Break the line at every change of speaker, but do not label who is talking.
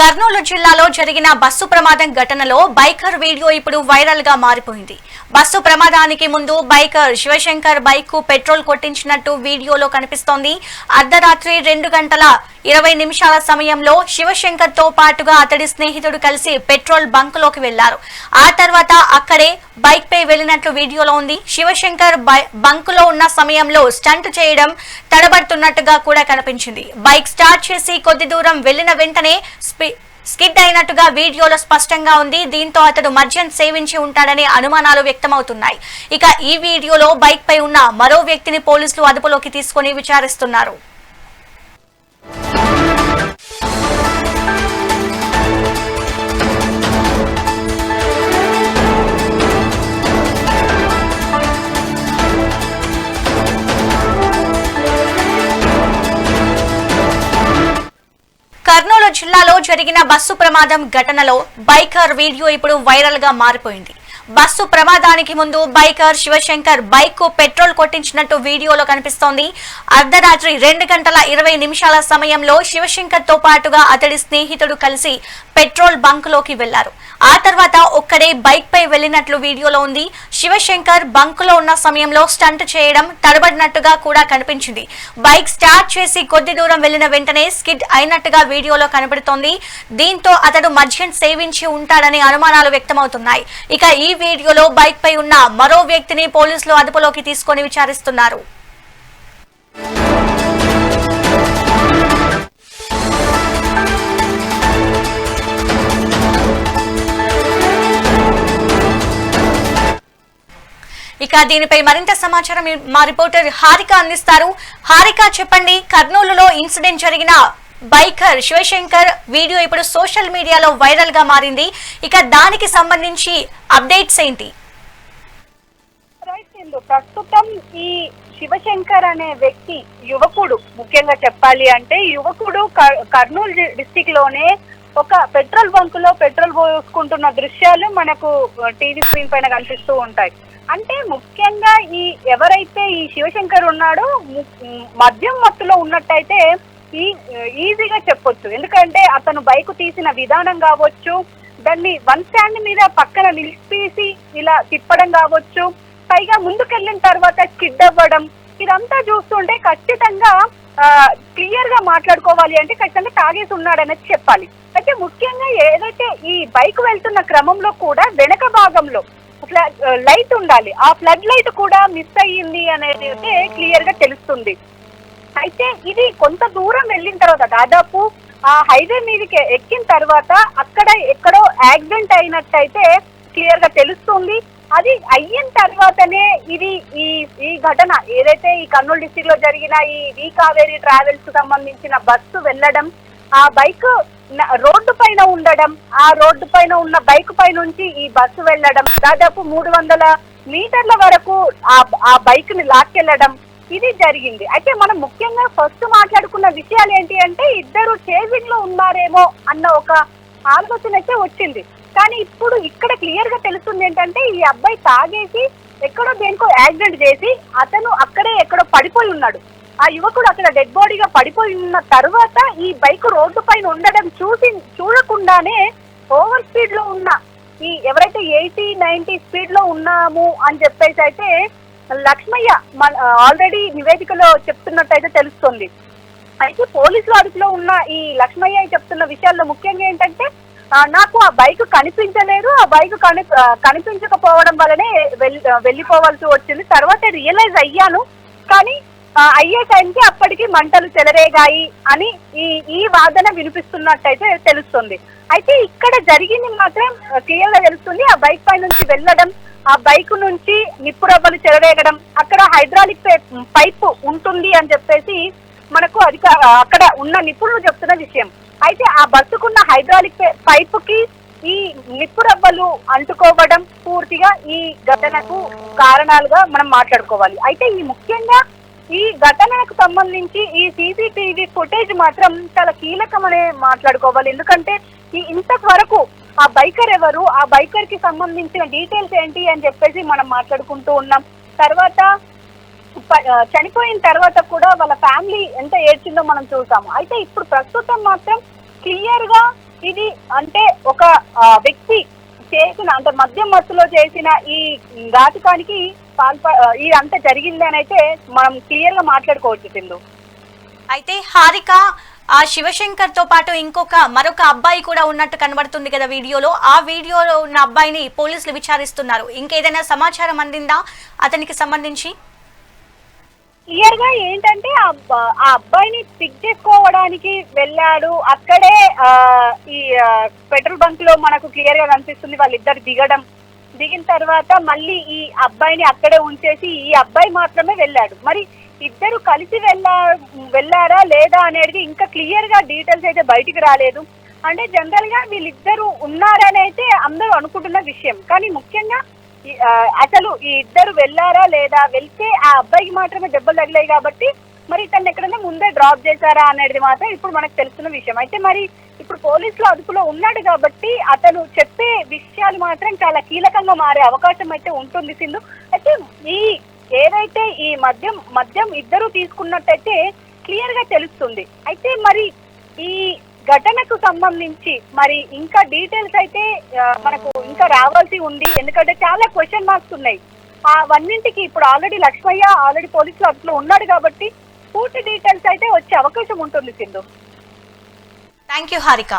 కర్నూలు జిల్లాలో జరిగిన బస్సు ప్రమాదం ఘటనలో బైకర్ వీడియో ఇప్పుడు వైరల్గా మారిపోయింది. బస్సు ప్రమాదానికి ముందు బైకర్ శివశంకర్ బైక్కు పెట్రోల్ కొట్టించినట్టు వీడియోలో కనిపిస్తోంది. అర్ధరాత్రి రెండు గంటల ఇరవై నిమిషాల సమయంలో శివశంకర్తో పాటుగా అతడి స్నేహితుడు కలిసి పెట్రోల్ బంక్లోకి వెళ్ళారు. ఆ తర్వాత అక్కడే బైక్ పై వెళ్ళినట్లు వీడియోలో ఉంది. శివశంకర్ బంక్లో ఉన్న సమయంలో స్టంట్ చేయడం తడబడుతున్నట్టుగా కూడా కనిపించింది. బైక్ స్టార్ట్ చేసి కొద్ది దూరం వెళ్ళిన వెంటనే స్కిడ్ అయినట్టుగా వీడియోలో స్పష్టంగా ఉంది. దీంతో అతడు మద్యం సేవించి ఉంటాడనే అనుమానాలు వ్యక్తమవుతున్నాయి. ఇక ఈ వీడియోలో బైక్ పై ఉన్న మరో వ్యక్తిని పోలీసులు అదుపులోకి తీసుకుని విచారిస్తున్నారు. కర్నూలు జిల్లాలో జరిగిన బస్సు ప్రమాదం ఘటనలో బైకర్ వీడియో ఇప్పుడు వైరల్గా మారిపోయింది. బస్సు ప్రమాదానికి ముందు బైకర్ శివశంకర్ బైక్కు పెట్రోల్ కొట్టించినట్టు వీడియోలో కనిపిస్తోంది. అర్ధరాత్రి రెండు గంటల ఇరవై నిమిషాల సమయంలో శివశంకర్తో పాటుగా అతడి స్నేహితుడు కలిసి పెట్రోల్ బంక్లోకి వెళ్ళారు. ఆ తర్వాత ఒక్కడే బైక్ పై వెళ్ళినట్లు వీడియోలో ఉంది. శివశంకర్ బంక్లో ఉన్న సమయంలో స్టంట్ చేయడం తడబడినట్టుగా కూడా కనిపించింది. బైక్ స్టార్ట్ చేసి కొద్ది దూరం వెళ్ళిన వెంటనే స్కిడ్ అయినట్టుగా వీడియోలో కనబడుతోంది. దీంతో అతడు మద్యం సేవించి ఉంటాడనే అనుమానాలు వ్యక్తమవుతున్నాయి. ఇక ఈ వీడియోలో బైక్ పై ఉన్న మరో వ్యక్తిని పోలీసులు అదుపులోకి తీసుకొని విచారిస్తున్నారు. ఇక దీనిపై మరింత సమాచారం మా రిపోర్టర్ హారిక అందిస్తారు. హారిక చెప్పండి కర్నూలులో ఇన్సిడెంట్ జరిగిన బైకర్ శివశంకర్ వీడియో ఇప్పుడు సోషల్ మీడియాలో వైరల్గా మారింది. ఇక దానికి సంబంధించి అప్డేట్స్ ఏంటి?
ప్రస్తుతం ఈ శివశంకర్ అనే వ్యక్తి యువకుడు ముఖ్యంగా చెప్పాలి అంటే యువకుడు కర్- కర్నూలు డి- డిస్టిక్లోనే ఒక పెట్రోల్ బంక్లో పెట్రోల్ పోసుకుంటున్న దృశ్యాలు మనకు టీవీ స్క్రీన్ పైన కనిపిస్తూ ఉంటాయి. అంటే ముఖ్యంగా ఈ ఎవరైతే ఈ శివశంకర్ ఉన్నాడో ము- మద్యం మత్తులో ఉన్నట్టయితే ఈ ఈజీగా చెప్పొచ్చు. ఎందుకంటే అతను బైక్ తీసిన విధానం కావచ్చు దాన్ని వన్ స్టాండ్ మీద పక్కన నిలిపేసి ఇలా తిప్పడం కావచ్చు పైగా ముందుకెళ్ళిన తర్వాత స్కిడ్ అవ్వడం ఇదంతా చూస్తుంటే ఖచ్చితంగా క్లియర్గా మాట్లాడుకోవాలి అంటే ఖచ్చితంగా తాగేసి ఉన్నాడనేది చెప్పాలి. అయితే ముఖ్యంగా ఏదైతే ఈ బైక్ వెళ్తున్న క్రమంలో కూడా వెనక భాగంలో ఫ్ల- లైట్ ఉండాలి. ఆ ఫ్లడ్ లైట్ కూడా మిస్ అయ్యింది అనేది అయితే క్లియర్గా తెలుస్తుంది. అయితే ఇది కొంత దూరం వెళ్ళిన తర్వాత దాదాపు ఆ హైవే మీదకి ఎక్కిన తర్వాత అక్కడ ఎక్కడో యాక్సిడెంట్ అయినట్టయితే క్లియర్గా తెలుస్తుంది. అది అయిన తర్వాతనే ఇది ఈ ఈ ఘటన ఏదైతే ఈ కర్నూలు డిస్టిక్లో జరిగిన ఈ వి కావేరీ ట్రావెల్స్ సంబంధించిన బస్సు వెళ్ళడం ఆ బైక్ రోడ్డు పైన ఉండడం ఆ రోడ్డు పైన ఉన్న బైక్ పై నుంచి ఈ బస్సు వెళ్ళడం దాదాపు మూడు వందల మీటర్ల వరకు ఆ ఆ బైక్ని లాక్కెళ్ళడం ఇది జరిగింది. అయితే మనం ముఖ్యంగా ఫస్ట్ మాట్లాడుకున్న విషయాలు ఏంటి అంటే ఇద్దరు చేజింగ్లో ఉన్నారేమో అన్న ఒక ఆలోచన అయితే వచ్చింది. కానీ ఇప్పుడు ఇక్కడ క్లియర్గా తెలుస్తుంది ఏంటంటే ఈ అబ్బాయి తాగేసి ఎక్కడో దేనికో యాక్సిడెంట్ చేసి అతను అక్కడే ఎక్కడో పడిపోయి ఉన్నాడు. ఆ యువకుడు అక్కడ డెడ్ బాడీగా పడిపోయి ఉన్న తర్వాత ఈ బైక్ రోడ్డు పైన ఉండడం చూసి చూడకుండానే ఓవర్ స్పీడ్లో ఉన్న ఈ ఎవరైతే ఎయిటీ నైన్టీ స్పీడ్లో ఉన్నాము అని చెప్పేసి అయితే లక్ష్మయ్య మన ఆల్రెడీ నివేదికలో చెప్తున్నట్టయితే తెలుస్తుంది. అయితే పోలీసుల అదుపులో ఉన్న ఈ లక్ష్మయ్య చెప్తున్న విషయాల్లో ముఖ్యంగా ఏంటంటే నాకు ఆ బైక్ కనిపించలేదు. ఆ బైక్ కని కనిపించకపోవడం వల్లనే వెళ్- వెళ్ళిపోవాల్సి వచ్చింది. తర్వాత రియలైజ్ అయ్యాను. కానీ అయ్యే టైంకి అప్పటికి మంటలు చెలరేగాయి అని ఈ ఈ వాదన వినిపిస్తున్నట్టయితే తెలుస్తుంది. అయితే ఇక్కడ జరిగింది మాత్రం క్లియర్గా తెలుస్తుంది. ఆ బైక్ పై నుంచి వెళ్ళడం ఆ బైక్ నుంచి నిప్పు రవ్వలు చెలరేగడం అక్కడ హైడ్రాలిక్ పైప్ ఉంటుంది అని చెప్పేసి మనకు అధిక అక్కడ ఉన్న నిపుణులు చెప్తున్న విషయం. అయితే ఆ బస్సుకున్న హైడ్రాలిక్ పైప్కి ఈ నిప్పు రవ్వలు అంటుకోవడం పూర్తిగా ఈ ఘటనకు కారణాలుగా మనం మాట్లాడుకోవాలి. అయితే ఈ ముఖ్యంగా ఈ ఘటనకు సంబంధించి ఈ సీసీటీవీ ఫుటేజ్ మాత్రం చాలా కీలకమనే మాట్లాడుకోవాలి. ఎందుకంటే ఈ ఇంతవరకు ఆ బైకర్ ఎవరు? ఆ బైకర్కి సంబంధించిన డీటెయిల్స్ ఏంటి అని చెప్పేసి మనం మాట్లాడుకుంటూ ఉన్నాం. తర్వాత చనిపోయిన తర్వాత కూడా వాళ్ళ ఫ్యామిలీ ఎంత ఏడ్చిందో మనం చూసాము. అయితే ఇప్పుడు ప్రస్తుతం మాత్రం క్లియర్గా ఇది అంటే ఒక వ్యక్తి చేసిన అంటే మద్యం మత్తులో చేసిన ఈ ఘాతకానికి పాల్ప ఇది ఇదంతా జరిగింది అని అయితే మనం క్లియర్గా మాట్లాడుకోవచ్చు సింధు.
అయితే హారిక ఆ శివశంకర్తో పాటు ఇంకొక మరొక అబ్బాయి కూడా ఉన్నట్టు కనబడుతుంది కదా వీడియోలో. ఆ వీడియోలో ఉన్న అబ్బాయిని పోలీసులు విచారిస్తున్నారు. ఇంకేదైనా సమాచారం అందిందా? అతనికి సంబంధించి?
క్లియర్గా ఏంటంటే ఆ ఆ అబ్బాయిని పిక్ చేసుకోవడానికి వెళ్ళాడు. అక్కడే ఈ పెట్రోల్ బంక్లో మనకు క్లియర్గా కనిపిస్తుంది వాళ్ళిద్దరు దిగడం. దిగిన తర్వాత మళ్ళీ ఈ అబ్బాయిని అక్కడే ఉంచేసి ఈ అబ్బాయి మాత్రమే వెళ్ళాడు. మరి ఇద్దరు కలిసి వెళ్ళా వెళ్ళారా లేదా అనేది ఇంకా క్లియర్గా డీటెయిల్స్ అయితే బయటికి రాలేదు. అంటే జనరల్గా వీళ్ళిద్దరు ఉన్నారని అయితే అందరూ అనుకుంటున్న విషయం. కానీ ముఖ్యంగా అసలు ఈ ఇద్దరు వెళ్ళారా లేదా వెళ్తే ఆ అబ్బాయికి మాత్రమే దెబ్బలు తగిలాయి కాబట్టి మరి తను ఎక్కడైనా ముందే డ్రాప్ చేశారా అనేది మాత్రం ఇప్పుడు మనకు తెలుస్తున్న విషయం. అయితే మరి ఇప్పుడు పోలీసులు అదుపులో ఉన్నాడు కాబట్టి అతను చెప్పే విషయాలు మాత్రం చాలా కీలకంగా మారే అవకాశం అయితే ఉంటుంది సింధు. అయితే ఈ ఏదైతే ఈ మద్యం మద్యం ఇద్దరు తీసుకున్నట్టయితే క్లియర్గా తెలుస్తుంది. అయితే మరి ఈ ఘటనకు సంబంధించి మరి ఇంకా డీటెయిల్స్ అయితే మనకు ఇంకా రావాల్సి ఉంది. ఎందుకంటే చాలా క్వశ్చన్ మార్క్స్ ఉన్నాయి. అవన్నింటికి ఇప్పుడు ఆల్రెడీ లక్ష్మయ్య ఆల్రెడీ పోలీసులు అట్లా ఉన్నాడు కాబట్టి పూర్తి డీటెయిల్స్ అయితే వచ్చే అవకాశం ఉంటుంది సింధు.
Thank you Harika